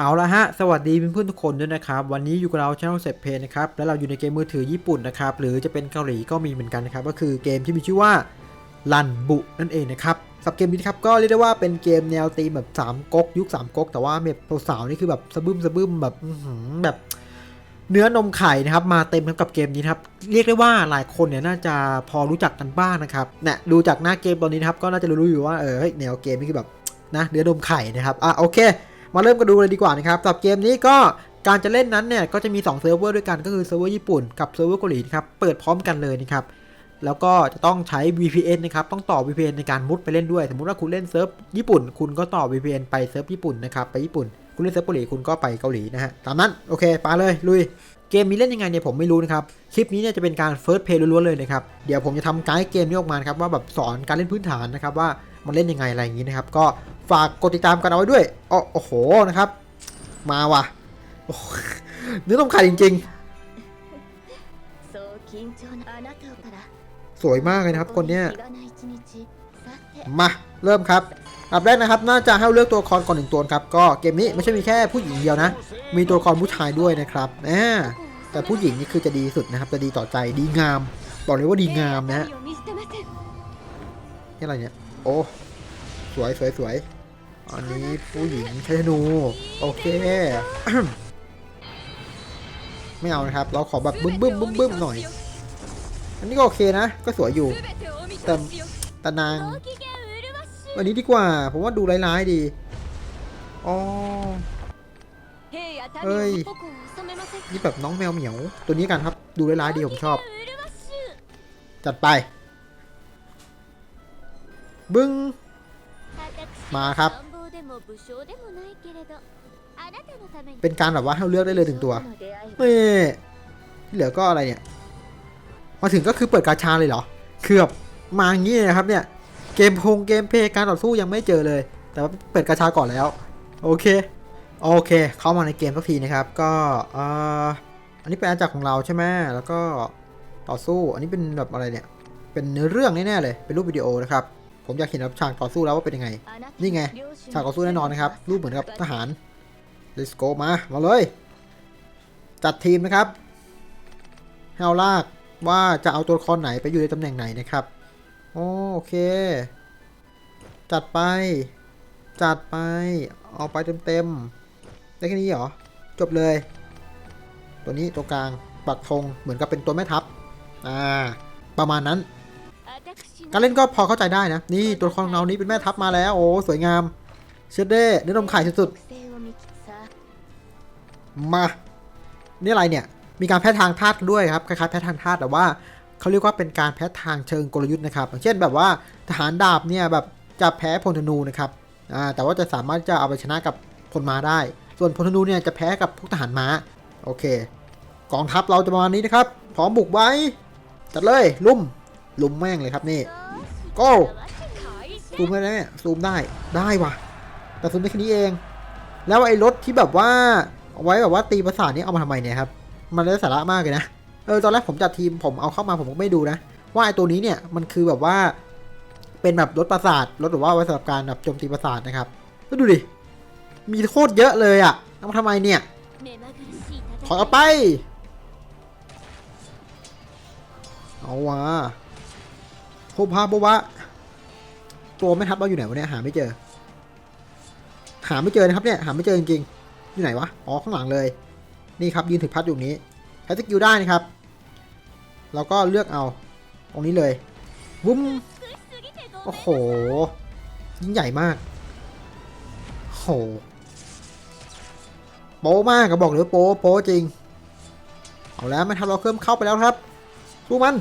เอาละฮะ สวัสดีเพื่อนๆทุกคนด้วยนะครับ วันนี้อยู่กับเราช่องเซฟเพนนะครับ แล้วเราอยู่ในเกมมือถือญี่ปุ่นนะครับ หรือจะเป็นเกาหลีก็มีเหมือนกันนะครับ ก็คือเกมที่มีชื่อว่าลันบุนั่นเองนะครับสับเกมนี้ครับก็เรียกได้ว่าเป็นเกมแนวตีมแบบ3ก๊กยุค3ก๊กแต่ว่าเมบสาวๆนี่คือแบบสะบึมสะบึมแบบแบบเนื้อนมไข่นะครับมาเต็มครับกับเกมนี้ครับเรียกได้ว่าหลายคนเนี่ยน่าจะพอรู้จักกันบ้างนะครับเนี่ยดูจากหน้าเกมตอนนี้ครับก็น่าจะรู้อยู่ว่าเออแนวเกมนี่คือแบบนะเนื้อนมไข่นะครับอะโอเค มาเริ่มกันดูเลยดีกว่านะครับสำหรับเกมนี้ก็การจะเล่นนั้นเนี่ยก็จะมี 2 เซิร์ฟเวอร์ด้วยกันก็คือเซิร์ฟเวอร์ญี่ปุ่นกับเซิร์ฟเวอร์เกาหลีนะครับเปิดพร้อมกันเลยนะครับแล้วก็จะต้องใช้ VPN นะครับ ต้องต่อ VPN ในการมุดไปเล่นด้วย สมมุติว่าคุณเล่นเซิร์ฟญี่ปุ่น คุณก็ต่อ VPN ไปเซิร์ฟญี่ปุ่นนะครับ ไปญี่ปุ่น คุณเล่นเซิร์ฟเกาหลี คุณก็ไปเกาหลีนะฮะ ตามนั้น โอเค ไปเลย ลุย เกมนี้เล่นยังไงเนี่ยผมไม่รู้นะครับ คลิปนี้เนี่ยจะเป็นการเฟิร์สเพย์ล้วนๆเลยนะครับ เดี๋ยวผมจะทำไกด์เกมนี้ออกมาครับว่าแบบสอนการเล่นพื้นฐานนะครับว่ามันเล่นยังไงอะไรอย่างนี้นะครับ ก็ ฝากกดติดตามกันเอาไว้ด้วยอ๋อโอ้โหนะครับ มาว่ะเนื้อต้องขาดจริง ๆ สวยมากเลยนะครับคนเนี้ยมาเริ่มครับอันแรกนะครับน่าจะให้เลือกตัวละครก่อนหนึ่งตัวครับ ก็เกมนี้ไม่ใช่มีแค่ผู้หญิงเดียวนะ มีตัวละครผู้ชายด้วยนะครับแต่ผู้หญิงนี่คือจะดีสุดนะครับ จะดีต่อใจดีงาม บอกเลยว่าดีงามนะฮะนี่อะไรเนี่ย โอ้ สวยสวยสวย อันนี้ผู้หญิงใช้ธนู โอเค ไม่เอานะครับ เราขอแบบบึ้มบึ้มบึ้มบึ้มหน่อย อันนี้ก็โอเคนะ ก็สวยอยู่ แต่แต่นาง วันนี้ดีกว่า ผมว่าดูร้ายๆดีอ๋อเฮ้ย นี่แบบน้องแมวเหมียว ตัวนี้กันครับ ดูร้ายๆดีผมชอบ จัดไป บึ้ง มาครับ เป็นการแบบว่าให้เราเลือกได้เลยหนึ่งตัวเฮ้ยที่เหลือก็อะไรเนี่ยมาถึงก็คือเปิดกาชาเลยเหรอคือแบบมาอย่างนี้เลยนะครับเนี่ยเกมพงเกมเพลย์การต่อสู้ยังไม่เจอเลย แต่ว่าเปิดกาชาก่อนแล้ว โอเคโอเค เข้ามาในเกมสักทีนะครับ ก็เอ่ออันนี้เป็นอาณาจักรของเราใช่ไหมแล้วก็ต่อสู้ อันนี้เป็นแบบอะไรเนี่ย เป็นเนื้อเรื่องแน่ๆเลย เป็นรูปวิดีโอนะครับ ผมอยากเห็นแบบฉากต่อสู้แล้วว่าเป็นยังไง นี่ไง ฉากต่อสู้แน่นอนนะครับ รูปเหมือนกับทหาร let's go มา มาเลย จัดทีมนะครับให้เอาลากว่าจะเอาตัวละครไหนไปอยู่ในตำแหน่งไหนนะครับ โอโอเค จัดไป จัดไป เอาไปเต็มๆ ได้แค่นี้เหรอ จบเลย ตัวนี้ตัวกลาง ปักธงเหมือนกับเป็นตัวแม่ทัพ อ่า ประมาณนั้น การเล่นก็พอเข้าใจได้นะ นี่ตัวละครของเรานี้เป็นแม่ทัพมาแล้ว โอ้สวยงามเชดเด้เนื้อนมไข่สุดๆ มา นี่อะไรเนี่ย มีการแพ้ทางธาตุด้วยครับ คล้ายๆแพ้ทางธาตุแต่ว่าเขาเรียกว่าเป็นการแพ้ทางเชิงกลยุทธ์นะครับ เช่นแบบว่าทหารดาบเนี่ยแบบจะแพ้พลธนูนะครับอ่าแต่ว่าจะสามารถจะเอาไปชนะกับพลม้าได้ ส่วนพลธนูเนี่ยจะแพ้กับพวกทหารม้า โอเค กองทัพเราจะประมาณนี้นะครับ พร้อมบุกไว้ จัดเลยลุ่ม ลุ่มแม่งเลยครับนี่ go ซูมได้ไหมเนี่ยซูมได้ได้ว่ะ แต่ซูมได้แค่นี้เอง แล้วไอ้รถที่แบบว่าเอาไว้แบบว่าตีประสาทนี่เอามาทำไมเนี่ยครับ มันได้สาระมากเลยนะเออตอนแรกผมจัดทีมผมเอาเข้ามาผมก็ไม่ดูนะ ว่าไอ้ตัวนี้เนี่ยมันคือแบบว่า เป็นแบบรถประสาทรถแบบว่าไว้สำหรับการแบบโจมตีประสาทนะครับก็ดูดิมีโคตรเยอะเลยอะเอามาทำไมเนี่ยถอยออกไป เอาวะ โฮพาบวะตัวไม่ทับเราอยู่ไหนวะเนี่ยหาไม่เจอ หาไม่เจอนะครับเนี่ยหาไม่เจอจริงๆอยู่ไหนวะอ๋อข้างหลังเลยนี่ครับยืนถือพัดอยู่นี้ใช้สกิลได้นะครับเราก็เลือกเอาตรงนี้เลยวุ้มโอ้โห ยิ่งใหญ่มากโหโป๊มากก็บอกเลยโป๊โป๊จริง เอาแล้วไม่ทำเราเคริ่มเข้าไปแล้วครับสู้มัน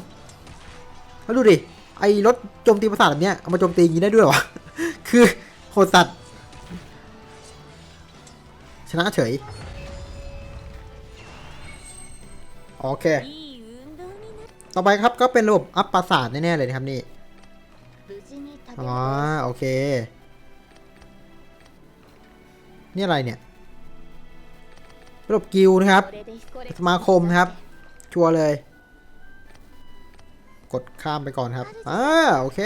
แล้วดูดิ ไอ้รถโจมตีประสาทแบบเนี้ยเอามาโจมตีอย่างนี้ได้ด้วยหรอวะคือโหดสัตว์ชนะเฉย โอเค ต่อไปครับก็เป็นระบบอัพประสาทแน่ๆเลยนะครับนี่ อ๋อ โอเค นี่อะไรเนี่ย ระบบกิลนะครับ สมาคมนะครับ ชัวร์เลย กดข้ามไปก่อนครับอ่าโอเค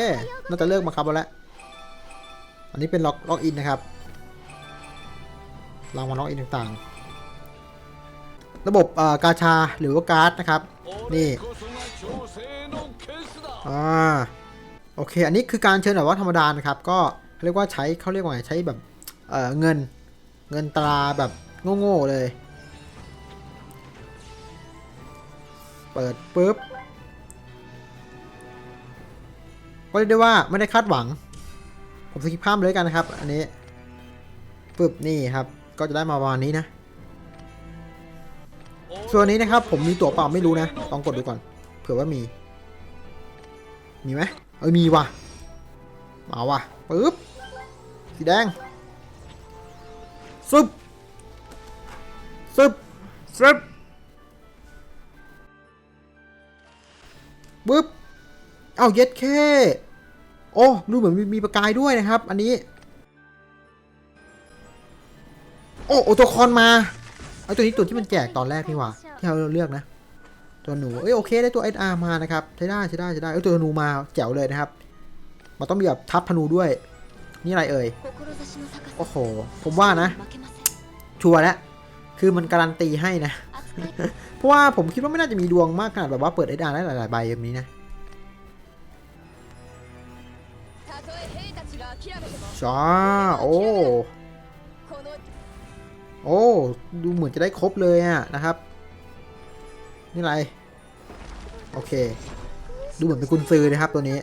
น่าจะเลือกมาครับแล้วอันนี้เป็นล็อกล็อกอินนะครับรางวัลล็อกอินต่างๆ ระบบอ่อกาชาหรือว่าการ์ดนะครับ นี่อ่าโอเค อันนี้คือการเชิญแบบว่าธรรมดานะครับ ก็เรียกว่าใช้เขาเรียกว่าไงใช้แบบเอ่อเงินเงินตราแบบโง่ๆเลย เปิดปุ๊บ ก็เรียกได้ว่าไม่ได้คาดหวัง ผมสกิปข้ามเลยกันนะครับ อันนี้ปึ๊บนี่ครับ ก็จะได้มาประมาณนี้นะ ส่วนนี้นะครับ ผมมีตั๋วเปล่าไม่รู้นะลองกดดูก่อน เผื่อว่ามี มีไหมเอ้ยมีว่ะมาว่ะปึ๊บสีแดงซึบซึบซึบปึ๊บ เอาเย็ดแค่โอ้ดูเหมือนมีประกายด้วยนะครับ อันนี้ โอ้โอตัวคอนมาเอาตัวนี้ตัวที่มันแจกตอนแรกนี่หว่าที่เราเลือกนะ ตัวหนูเอ้ยโอเคได้ตัวเออาร์มานะครับใช้ได้ใช้ได้ใช้ได้เอ้ยตัวหนูมาแจ๋วเลยนะครับ มันต้องมีแบบทับธนูด้วย นี่อะไรเอ่ยโอ้โห ผมว่านะ ชัวร์แล้วคือมันการันตีให้นะ เพราะว่าผมคิดว่าไม่น่าจะมีดวงมากขนาดแบบว่าเปิดไออาร์ได้หลาย ๆ ใบแบบนี้นะ อ๋อโอ้โอ้ดูเหมือนจะได้ครบเลยอะนะครับ นี่ไร โอเค ดูเหมือนเป็นกุญซือนะครับตัวนี้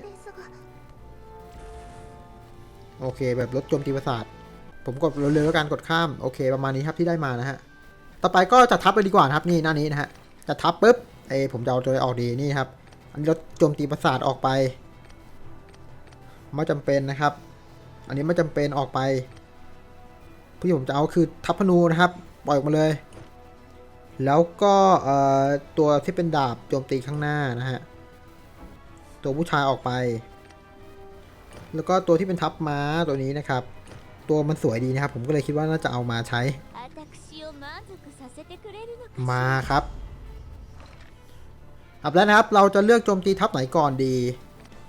โอเค แบบรถจมตีประสาท ผมกดเร็วๆแล้วกันกดข้าม โอเค ประมาณนี้ครับที่ได้มานะฮะ ต่อไปก็จะทับไปดีกว่าครับนี่หน้านี้นะฮะจะทับปุ๊บเอผมจะเอาตัวออกดีนี่ครับ อันนี้รถจมตีประสาทออกไป ไม่จำเป็นนะครับ อันนี้ไม่จำเป็นออกไปที่ผมจะเอาคือทัพพนูนะครับ ปล่อยออกมาเลย แล้วก็ตัวที่เป็นดาบโจมตีข้างหน้านะฮะ ตัวผู้ชายออกไป แล้วก็ตัวที่เป็นทัพม้าตัวนี้นะครับ ตัวมันสวยดีนะครับ ผมก็เลยคิดว่าน่าจะเอามาใช้ มาครับอับแล้วนะครับ เราจะเลือกโจมตีทัพไหนก่อนดี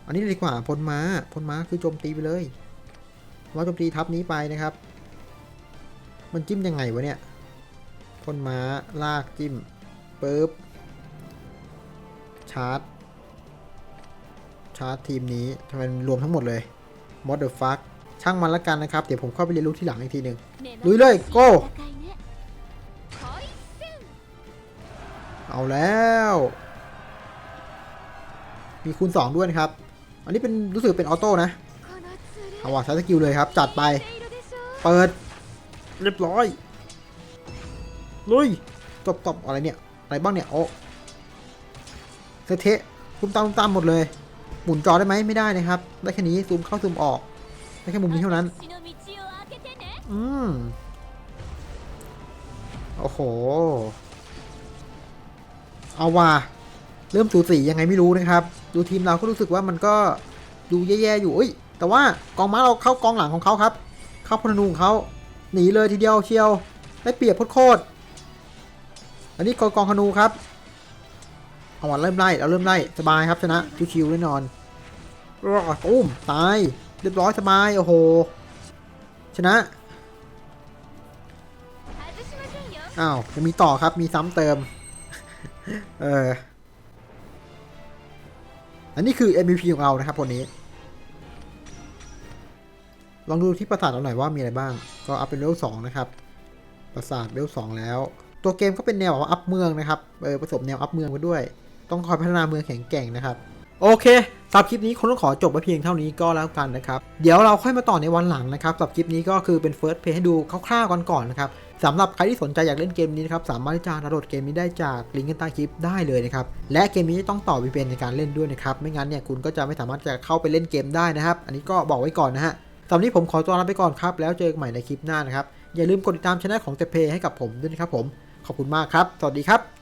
อันนี้ดีกว่าพลม้าพลม้าคือโจมตีไปเลย เราโจมตีทับนี้ไปนะครับ มันจิ้มยังไงวะเนี่ยพ่นม้าลากจิ้มปึ๊บชาร์จ ชาร์จทีมนี้ทำไมรวมทั้งหมดเลยมอดเดอร์ฟักช่างมันละกันนะครับ เดี๋ยวผมเข้าไปเรียนรู้ที่หลังอีกทีหนึ่งลุยเลยโก้เอาแล้ว มีคูณ 2 ด้วยนะครับ อันนี้เป็นรู้สึกเป็นออโต้นะ เอาว่าใช้สกิลเลยครับ จัดไป เปิด เรียบร้อย ลุยตบตบอะไรเนี่ย อะไรบ้างเนี่ย โอ้เซเทะคุ้มตามตุ้มตามหมดเลย หมุนจอได้ไหมไม่ได้นะครับ ได้แค่นี้ ซูมเข้าซูมออก ได้แค่มุมนี้เท่านั้น อืมโอ้โห เอาว่า เริ่มสูสียังไงไม่รู้นะครับ ดูทีมเราก็รู้สึกว่ามันก็ดูแย่ๆอยู่เอ้ย แต่ว่ากองม้าเราเข้ากองหลังของเขาครับ เข้าพลนูของเขาหนีเลยทีเดียวเชียว ได้เปรียบโคตรอันนี้กองกองธนูครับเอาวัเริ่มไล่เราเริ่มไล่สบายครับชนะคิวคิวแน่นอนรอดตุ้มตายเรียบร้อยสบายโอ้โห ชนะอ้าวยังมีต่อครับมีซ้ำเติมเอออันนี้คือ MVP ของเรานะครับคนนี้ ลองดูที่ประสาทเราหน่อยว่ามีอะไรบ้าง ก็อัพเป็นเลเวลสองนะครับ ประสาทเลเวลสองแล้ว ตัวเกมก็เป็นแนวว่าอัพเมืองนะครับ เออผสมแนวอัพเมืองไปด้วย ต้องคอยพัฒนาเมืองแข็งแกร่งนะครับ โอเคสำหรับคลิปนี้คงต้องขอจบไว้เพียงเท่านี้ก็แล้วกันนะครับ เดี๋ยวเราค่อยมาต่อในวันหลังนะครับสำหรับคลิปนี้ก็คือเป็น first play ให้ดูคร่าวๆก่อนก่อนนะครับสำหรับใครที่สนใจอยากเล่นเกมนี้นะครับสามารถที่จะดาวน์โหลดเกมนี้ได้จากลิงก์ใต้คลิปได้เลยนะครับและเกมนี้ต้องต่อ VPN ในการเล่นด้วยนะครับไม่งั้นเนี่ยคุณก็จะไม่สามารถจะเข้าไปเล่นเกมได้นะครับ อันนี้ก็บอกไว้ก่อนนะฮะ สำหรับนนี้ผมขอตัวลาไปก่อนครับ แล้วเจอกันใหม่ในคลิปหน้านะครับ อย่าลืมกดติดตามช่องของเตเพให้กับผมด้วยนะครับผม ขอบคุณมากครับ สวัสดีครับ